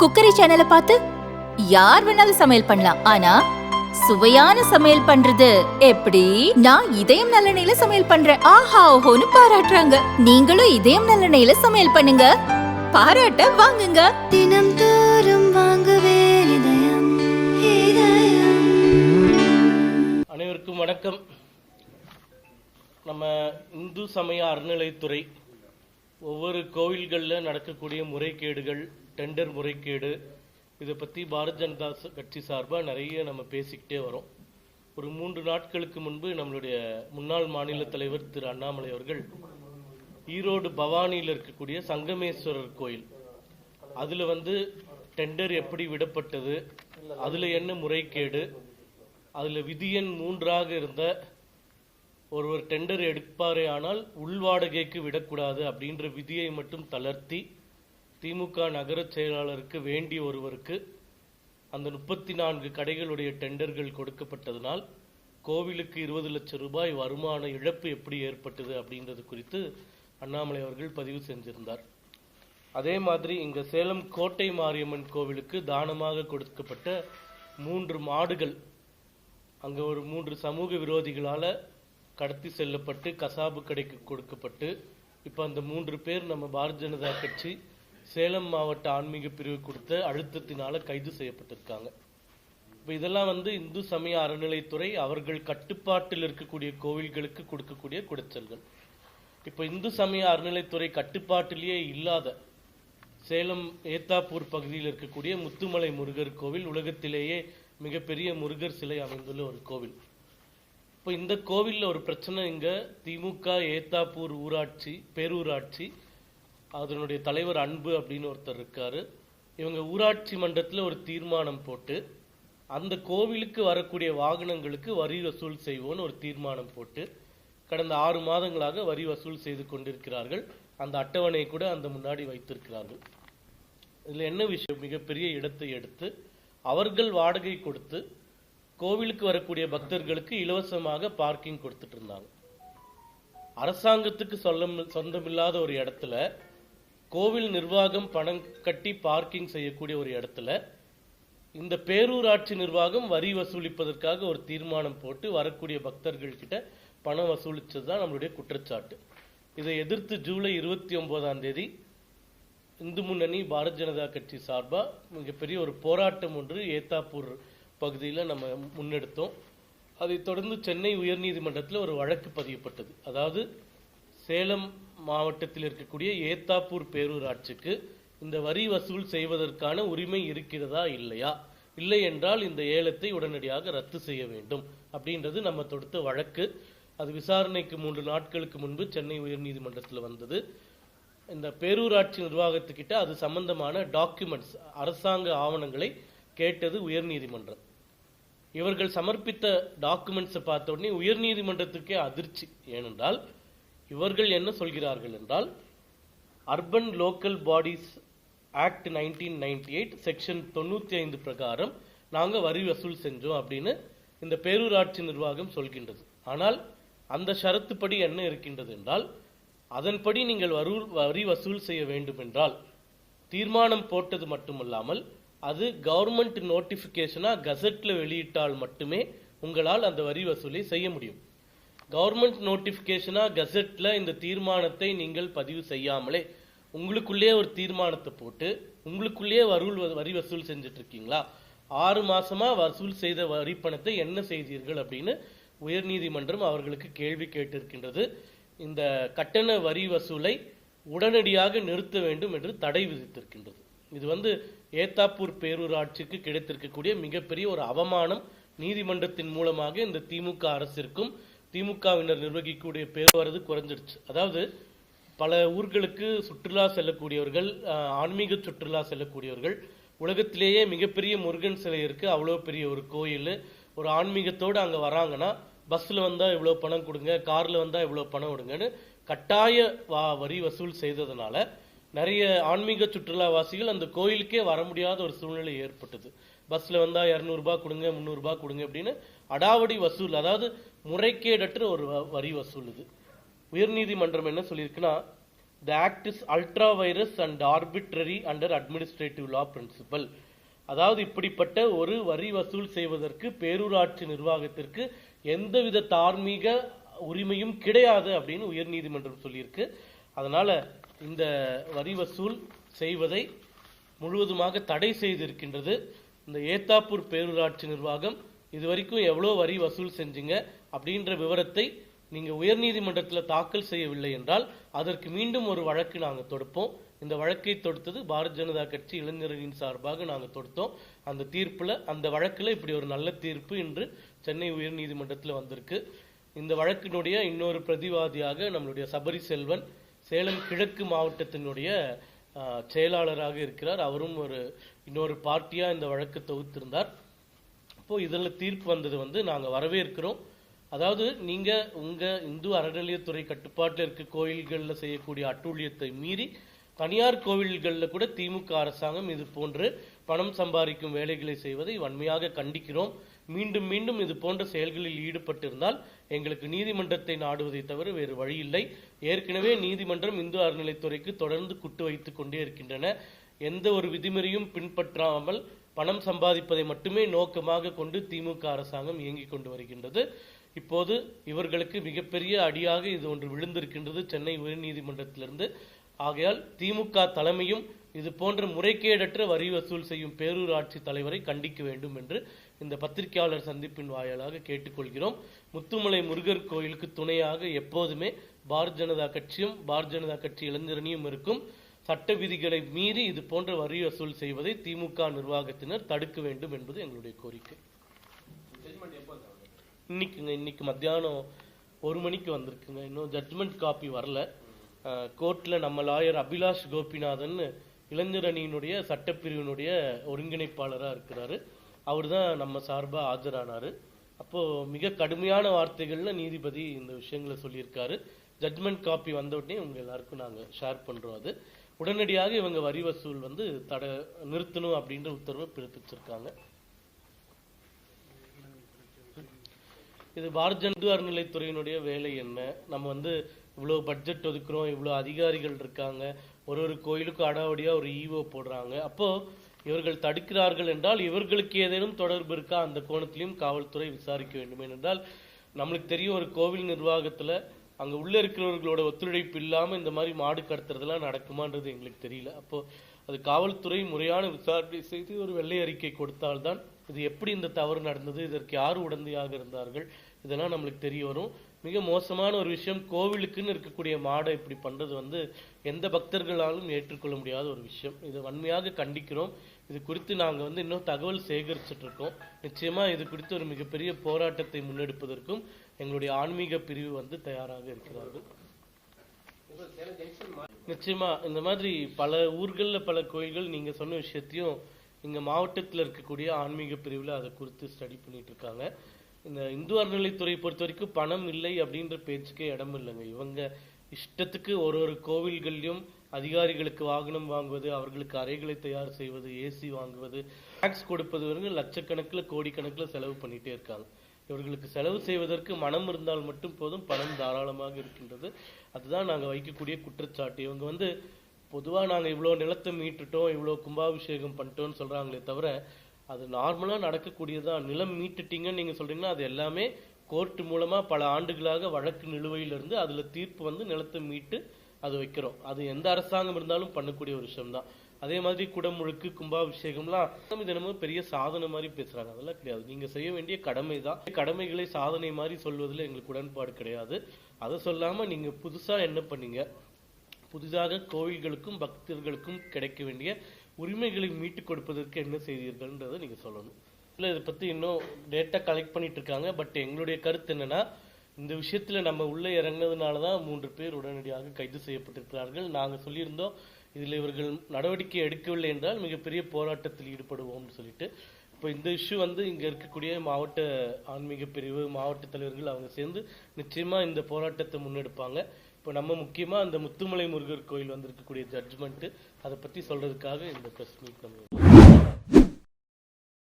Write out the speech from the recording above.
Cookery சேனலை பார்த்து யார் வேணாலும் சமையல் பண்ணலாம். ஆனா சுவையான சமையல் பண்றது எப்படி? நான் இதயம் நல்லெண்ணெயில சமையல் பண்றேன். ஆஹா ஓஹோன்னு பாராட்டுறாங்க. நீங்களும் இதயம் நல்லெண்ணெயில சமையல் பண்ணுங்க. பாராட்ட வாங்குங்க. தினம் தோறும் வாங்குவே இதயம் இதயம். அனைவருக்கும் வணக்கம். நம்ம இந்து சமய அறநிலைத்துறை ஒவ்வொரு கோவில்களில் நடக்கக்கூடிய முறைகேடுகள் டெண்டர் முறைகேடு இதை பற்றி பாரத் ஜனதா கட்சி சார்பாக நிறைய நம்ம பேசிக்கிட்டே வரோம். ஒரு மூன்று நாட்களுக்கு முன்பு நம்மளுடைய முன்னாள் மாநில தலைவர் திரு அண்ணாமலை அவர்கள் ஈரோடு பவானியில் இருக்கக்கூடிய சங்கமேஸ்வரர் கோயில் அதில் வந்து டெண்டர் எப்படி விடப்பட்டது அதில் என்ன முறைகேடு அதில் விதியன் மூன்றாக இருந்த ஒருவர் டெண்டர் எடுப்பாரே ஆனால் உள்வாடகைக்கு விடக்கூடாது அப்படின்ற விதியை மட்டும் தளர்த்தி திமுக நகர செயலாளருக்கு வேண்டிய ஒருவருக்கு அந்த முப்பத்தி நான்கு கடைகளுடைய டெண்டர்கள் கொடுக்கப்பட்டதனால் கோவிலுக்கு இருபது லட்சம் ரூபாய் வருமான இழப்பு எப்படி ஏற்பட்டது அப்படின்றது குறித்து அண்ணாமலை அவர்கள் பதிவு செஞ்சிருந்தார். அதே மாதிரி இங்க சேலம் கோட்டை மாரியம்மன் கோவிலுக்கு தானமாக கொடுக்கப்பட்ட மூன்று மாடுகள் அங்க ஒரு மூன்று சமூக விரோதிகளால கடத்தி செல்லப்பட்டு கசாபு கடைக்கு கொடுக்கப்பட்டு இப்போ அந்த மூன்று பேர் நம்ம பாரதிய ஜனதா கட்சி சேலம் மாவட்ட ஆன்மீக பிரிவு கொடுத்த அழுத்தத்தினால கைது செய்யப்பட்டிருக்காங்க. இப்போ இதெல்லாம் வந்து இந்து சமய அறநிலைத்துறை அவர்கள் கட்டுப்பாட்டில் இருக்கக்கூடிய கோவில்களுக்கு கொடுக்கக்கூடிய குடைச்சல்கள். இப்போ இந்து சமய அறநிலைத்துறை கட்டுப்பாட்டிலேயே இல்லாத சேலம் ஏத்தாப்பூர் பகுதியில் இருக்கக்கூடிய முத்துமலை முருகர் கோவில் உலகத்திலேயே மிகப்பெரிய முருகர் சிலை அமைந்துள்ள ஒரு கோவில். இப்போ இந்த கோவிலில் ஒரு பிரச்சனை இங்கே திமுக ஏத்தாப்பூர் ஊராட்சி பேரூராட்சி அதனுடைய தலைவர் அன்பு அப்படின்னு ஒருத்தர் இருக்காரு. இவங்க ஊராட்சி மன்றத்தில் ஒரு தீர்மானம் போட்டு அந்த கோவிலுக்கு வரக்கூடிய வாகனங்களுக்கு வரி வசூல் செய்வோன்னு ஒரு தீர்மானம் போட்டு கடந்த ஆறு மாதங்களாக வரி வசூல் செய்து கொண்டிருக்கிறார்கள். அந்த அட்டவணையை கூட அந்த முன்னாடி வைத்திருக்கிறார்கள். இதில் என்ன விஷயம்? மிகப்பெரிய இடத்தை எடுத்து அவர்கள் வாடகை கொடுத்து கோவிலுக்கு வரக்கூடிய பக்தர்களுக்கு இலவசமாக பார்க்கிங் கொடுத்துட்டு இருந்தாங்க. அரசாங்கத்துக்கு சொல்ல சொந்தமில்லாத ஒரு இடத்துல கோவில் நிர்வாகம் பணம் கட்டி பார்க்கிங் செய்யக்கூடிய ஒரு இடத்துல இந்த பேரூராட்சி நிர்வாகம் வரி வசூலிப்பதற்காக ஒரு தீர்மானம் போட்டு வரக்கூடிய பக்தர்கள்கிட்ட பணம் வசூலித்தது தான் நம்மளுடைய குற்றச்சாட்டு. இதை எதிர்த்து ஜூலை இருபத்தி ஒன்பதாம் தேதி இந்து முன்னணி பாரத் ஜனதா கட்சி சார்பாக மிகப்பெரிய ஒரு போராட்டம் ஒன்று ஏத்தாப்பூர் பகுதியில் நம்ம முன்னெடுத்தோம். அதைத் தொடர்ந்து சென்னை உயர்நீதிமன்றத்தில் ஒரு வழக்கு பதியப்பட்டது. அதாவது சேலம் மாவட்டத்தில் இருக்கக்கூடிய ஏத்தாப்பூர் பேரூராட்சிக்கு இந்த வரி வசூல் செய்வதற்கான உரிமை இருக்கிறதா இல்லையா? இல்லை என்றால் இந்த ஏலத்தை உடனடியாக ரத்து செய்ய வேண்டும் அப்படின்றது நம்ம தொடுத்த வழக்கு. அது விசாரணைக்கு மூன்று நாட்களுக்கு முன்பு சென்னை உயர்நீதிமன்றத்தில் வந்தது. இந்த பேரூராட்சி நிர்வாகத்துக்கிட்ட அது சம்பந்தமான டாக்குமெண்ட்ஸ் அரசாங்க ஆவணங்களை கேட்டது உயர்நீதிமன்றம். இவர்கள் சமர்ப்பித்த டாக்குமெண்ட்ஸை பார்த்த உடனே உயர்நீதிமன்றத்துக்கே அதிர்ச்சி. ஏனென்றால் இவர்கள் என்ன சொல்கிறார்கள் என்றால் urban local bodies act nineteen ninety eight section தொண்ணூற்றி ஐந்து பிரகாரம் நாங்கள் வரி வசூல் செஞ்சோம் அப்படின்னு இந்த பேரூராட்சி நிர்வாகம் சொல்கின்றது. ஆனால் அந்த ஷரத்துப்படி என்ன இருக்கின்றது என்றால் அதன்படி நீங்கள் வரு வரி வசூல் செய்ய வேண்டும் என்றால் தீர்மானம் போட்டது மட்டுமல்லாமல் அது கவர்மெண்ட் நோட்டிஃபிகேஷனாக கசட்டில் வெளியிட்டால் மட்டுமே உங்களால் அந்த வரி வசூலை செய்ய முடியும். கவர்மெண்ட் நோட்டிஃபிகேஷனாக கசட்ல இந்த தீர்மானத்தை நீங்கள் பதிவு செய்யாமலே உங்களுக்குள்ளே ஒரு தீர்மானத்தை போட்டு உங்களுக்குள்ளேயே வருள் வரி வசூல் செஞ்சுட்டு இருக்கீங்களா ஆறு மாசமா வசூல் செய்த வரி பணத்தை என்ன செய்தீர்கள் அப்படின்னு உயர்நீதிமன்றம் அவர்களுக்கு கேள்வி கேட்டிருக்கின்றது. இந்த கட்டண வரி வசூலை உடனடியாக நிறுத்த வேண்டும் என்று தடை விதித்திருக்கின்றது. இது வந்து ஏத்தாப்பூர் பேரூராட்சிக்கு கிடைத்திருக்கக்கூடிய மிகப்பெரிய ஒரு அவமானம் நீதிமன்றத்தின் மூலமாக இந்த திமுக அரசிற்கும் திமுகவினர் நிர்வகிக்கக்கூடிய பேர் வரது குறைஞ்சிடுச்சு. அதாவது பல ஊர்களுக்கு சுற்றுலா செல்லக்கூடியவர்கள் ஆன்மீக சுற்றுலா செல்லக்கூடியவர்கள் உலகத்திலேயே மிகப்பெரிய முருகன் சிலை இருக்கு. அவ்வளோ பெரிய ஒரு கோயில். ஒரு ஆன்மீகத்தோடு அங்கே வராங்கன்னா பஸ்ஸில் வந்தால் இவ்வளோ பணம் கொடுங்க காரில் வந்தால் இவ்வளோ பணம் கொடுங்கன்னு கட்டாய வா வரி வசூல் செய்ததுனால நிறைய ஆன்மீக சுற்றுலாவாசிகள் அந்த கோயிலுக்கே வர முடியாத ஒரு சூழ்நிலை ஏற்பட்டது. பஸ்ஸில் வந்தால் இரநூறுபா கொடுங்க முந்நூறுபா கொடுங்க அப்படின்னு அடாவடி வசூல் அதாவது முறைகேடற்ற ஒரு வ- வரி வசூல் இது. உயர்நீதிமன்றம் என்ன சொல்லியிருக்குன்னா the act is ultra vires and arbitrary under administrative law principle அதாவது இப்படிப்பட்ட ஒரு வரி வசூல் செய்வதற்கு பேரூராட்சி நிர்வாகத்திற்கு எந்தவித தார்மீக உரிமையும் கிடையாது அப்படின்னு உயர்நீதிமன்றம் சொல்லியிருக்கு. அதனால் இந்த வரி வசூல் செய்வதை முழுவதுமாக தடை செய்திருக்கின்றது இந்த ஏத்தாப்பூர் பேரூராட்சி நிர்வாகம். இது வரைக்கும் எவ்வளோ வரி வசூல் செஞ்சீங்க அப்படின்ற விவரத்தை நீங்கள் உயர்நீதிமன்றத்தில் தாக்கல் செய்யவில்லை என்றால் அதற்கு மீண்டும் ஒரு வழக்கு நாங்கள் தொடுப்போம். இந்த வழக்கை தொடுத்தது பாரத் ஜனதா கட்சி இளைஞர்களின் சார்பாக நாங்கள் தொடுத்தோம். அந்த தீர்ப்பில் அந்த வழக்கில் இப்படி ஒரு நல்ல தீர்ப்பு இன்று சென்னை உயர்நீதிமன்றத்தில் வந்திருக்கு. இந்த வழக்கினுடைய இன்னொரு பிரதிவாதியாக நம்மளுடைய சபரி செல்வன் சேலம் கிழக்கு மாவட்டத்தினுடைய செயலாளராக இருக்கிறார். அவரும் ஒரு இன்னொரு பார்ட்டியாக இந்த வழக்கு தொகுத்திருந்தார். இப்போது இதில் தீர்ப்பு வந்தது வந்து நாங்கள் வரவேற்கிறோம். அதாவது நீங்கள் உங்கள் இந்து அறநிலையத்துறை கட்டுப்பாட்டில் இருக்க கோயில்களில் செய்யக்கூடிய அட்டூழியத்தை மீறி தனியார் கோவில்களில் கூட திமுக அரசாங்கம் இது போன்று பணம் சம்பாதிக்கும் வேலைகளை செய்வதை வன்மையாக கண்டிக்கிறோம். மீண்டும் மீண்டும் இது போன்ற செயல்களில் ஈடுபட்டிருந்தால் எங்களுக்கு நீதிமன்றத்தை நாடுவதை தவிர வேறு வழி இல்லை. ஏற்கனவே நீதிமன்றம் இந்து அறநிலைத்துறைக்கு தொடர்ந்து குட்டு வைத்துக் கொண்டே இருக்கின்றன. எந்த ஒரு விதிமுறையும் பின்பற்றாமல் பணம் சம்பாதிப்பதை மட்டுமே நோக்கமாக கொண்டு திமுக அரசாங்கம் இயங்கிக் கொண்டு வருகின்றது. இப்போது இவர்களுக்கு மிகப்பெரிய அடியாக இது ஒன்று விழுந்திருக்கின்றது சென்னை உயர்நீதிமன்றத்திலிருந்து. ஆகையால் திமுக தலைமையும் இது போன்ற முறைகேடற்ற வரி வசூல் செய்யும் பேரூராட்சி தலைவரை கண்டிக்க வேண்டும் என்று இந்த பத்திரிகையாளர் சந்திப்பின் வாயிலாக கேட்டுக்கொள்கிறோம். முத்துமலை முருகர் கோயிலுக்கு துணையாக எப்போதுமே பாரத் ஜனதா கட்சியும் பாரத் ஜனதா கட்சி இளைஞரணியும் இருக்கும். சட்ட விதிகளை மீறி இது போன்ற வரி வசூல் செய்வதை திமுக நிர்வாகத்தினர் தடுக்க வேண்டும் என்பது எங்களுடைய கோரிக்கை. இன்னைக்குங்க இன்னைக்கு மத்தியானம் ஒரு மணிக்கு வந்திருக்குங்க. இன்னும் ஜட்ஜ்மெண்ட் காப்பி வரல. கோர்ட்டில் நம்ம லாயர் அபிலாஷ் கோபிநாதன் இளைஞர் அணியினுடைய சட்டப்பிரிவினுடைய ஒருங்கிணைப்பாளராக இருக்கிறாரு. அவர் தான் நம்ம சார்பாக ஆஜரானார். அப்போது மிக கடுமையான வார்த்தைகளில் நீதிபதி இந்த விஷயங்களை சொல்லியிருக்காரு. ஜட்மெண்ட் காப்பி வந்த உடனே உங்கள் எல்லாருக்கும் நாங்கள் ஷேர் பண்ணுறோம் அது. உடனடியாக இவங்க வரி வசூல் வந்து தட நிறுத்தணும் அப்படின்ற உத்தரவு பிறப்பிச்சிருக்காங்க. இது பாரத் அறநிலைத்துறையினுடைய வேலை என்ன? நம்ம வந்து இவ்வளோ பட்ஜெட் ஒதுக்குறோம் இவ்வளோ அதிகாரிகள் இருக்காங்க. ஒரு ஒரு கோயிலுக்கும் அடாவடியாக ஒரு ஈவோ போடுறாங்க. அப்போ இவர்கள் தடுக்கிறார்கள் என்றால் இவர்களுக்கு ஏதேனும் தொடர்பு இருக்கா? அந்த கோணத்திலையும் காவல்துறை விசாரிக்க வேண்டும். ஏனென்றால் நம்மளுக்கு தெரியும் ஒரு கோவில் நிர்வாகத்தில் அங்கே உள்ளே இருக்கிறவர்களோட ஒத்துழைப்பு இல்லாமல் இந்த மாதிரி மாடு கடத்துறதெல்லாம் நடக்குமான்றது எங்களுக்கு தெரியல. அப்போது அது காவல்துறை முறையான விசாரணை செய்து ஒரு வெள்ளை அறிக்கை கொடுத்தால்தான் இது எப்படி இந்த தவறு நடந்தது இதற்கு யார் உடந்தையாக இருந்தார்கள் இதெல்லாம் நம்மளுக்கு தெரிய வரும். மிக மோசமான ஒரு விஷயம் கோவிலுக்குன்னு இருக்கக்கூடிய மாடை இப்படி பண்ணுறது வந்து எந்த பக்தர்களாலும் ஏற்றுக்கொள்ள முடியாத ஒரு விஷயம். இதை வன்மையாக கண்டிக்கிறோம். இது குறித்து நாங்கள் வந்து இன்னும் தகவல் சேகரிச்சுட்ருக்கோம் நிச்சயமாக இது குறித்து ஒரு மிகப்பெரிய போராட்டத்தை முன்னெடுப்பதற்கும் எங்களுடைய ஆன்மீக பிரிவு வந்து தயாராக இருக்கிறார்கள். நிச்சயமா இந்த மாதிரி பல ஊர்கள்ல பல கோயில்கள் நீங்க சொன்ன விஷயத்தையும் இங்க மாவட்டத்துல இருக்கக்கூடிய ஆன்மீக பிரிவுல அதை குறித்து ஸ்டடி பண்ணிட்டு இருக்காங்க. இந்த இந்து அறநிலைத்துறை பொறுத்த வரைக்கும் பணம் இல்லை அப்படின்ற பேச்சுக்கே இடம் இல்லைங்க. இவங்க இஷ்டத்துக்கு ஒரு ஒரு கோவில்கள்லயும் அதிகாரிகளுக்கு வாகனம் வாங்குவது அவர்களுக்கு அறைகளை தயார் செய்வது ஏசி வாங்குவது டாக்ஸ் கொடுப்பது வரைக்கும் லட்சக்கணக்கில் கோடிக்கணக்கில் செலவு பண்ணிட்டே இருக்காங்க. இவர்களுக்கு செலவு செய்வதற்கு மனம் இருந்தால் மட்டும் போதும் பணம் தாராளமாக இருக்கின்றது. அதுதான் நாங்கள் வைக்கக்கூடிய குற்றச்சாட்டு. இவங்க வந்து பொதுவாக நாங்கள் இவ்வளோ நிலத்தை மீட்டுட்டோம் இவ்வளோ கும்பாபிஷேகம் பண்ணிட்டோம்னு சொல்கிறாங்களே தவிர அது நார்மலாக நடக்கக்கூடியதான் நிலம் மீட்டுட்டீங்கன்னு நீங்கள் சொல்கிறீங்கன்னா அது எல்லாமே கோர்ட் மூலமாக பல ஆண்டுகளாக வழக்கு நிலுவையிலிருந்து அதில் தீர்ப்பு வந்து நிலத்தை மீட்டு அது வைக்கிறோம். அது எந்த அரசாங்கம் இருந்தாலும் பண்ணக்கூடிய ஒரு விஷயம்தான். அதே மாதிரி குடமுழுக்கு கும்பாபிஷேகம்லாம் நம்ம பெரிய சாதனை மாதிரி பேசுறாங்க. அதெல்லாம் கிடையாது. நீங்க செய்ய வேண்டிய கடமை தான். கடமைகளை சாதனை மாதிரி சொல்வதில் எங்களுக்கு உடன்பாடு கிடையாது. அதை சொல்லாம நீங்க புதுசா என்ன பண்ணீங்க? புதிதாக கோவில்களுக்கும் பக்தர்களுக்கும் கிடைக்க வேண்டிய உரிமைகளை மீட்டுக் கொடுப்பதற்கு என்ன செய்தீர்கள்ன்றதை நீங்க சொல்லணும். இல்லை இதை பத்தி இன்னும் டேட்டா கலெக்ட் பண்ணிட்டு இருக்காங்க. பட் எங்களுடைய கருத்து என்னன்னா இந்த விஷயத்துல நம்ம உள்ளே இறங்கினதுனால தான் மூன்று பேர் உடனடியாக கைது செய்யப்பட்டிருக்கிறார்கள். நாங்கள் சொல்லியிருந்தோம் இதில் இவர்கள் நடவடிக்கை எடுக்கவில்லை என்றால் மிகப்பெரிய போராட்டத்தில் ஈடுபடுவோம்னு சொல்லிட்டு இப்போ இந்த இஷ்யூ வந்து இங்கே இருக்கக்கூடிய மாவட்ட ஆன்மீக பிரிவு மாவட்ட தலைவர்கள் அவங்க சேர்ந்து நிச்சயமாக இந்த போராட்டத்தை முன்னெடுப்பாங்க. இப்போ நம்ம முக்கியமாக அந்த முத்துமலை முருகர் கோயில் வந்திருக்கக்கூடிய ஜட்ஜ்மெண்ட்டு அதை பற்றி சொல்கிறதுக்காக இந்த பிரஸ் மீட் நம்ம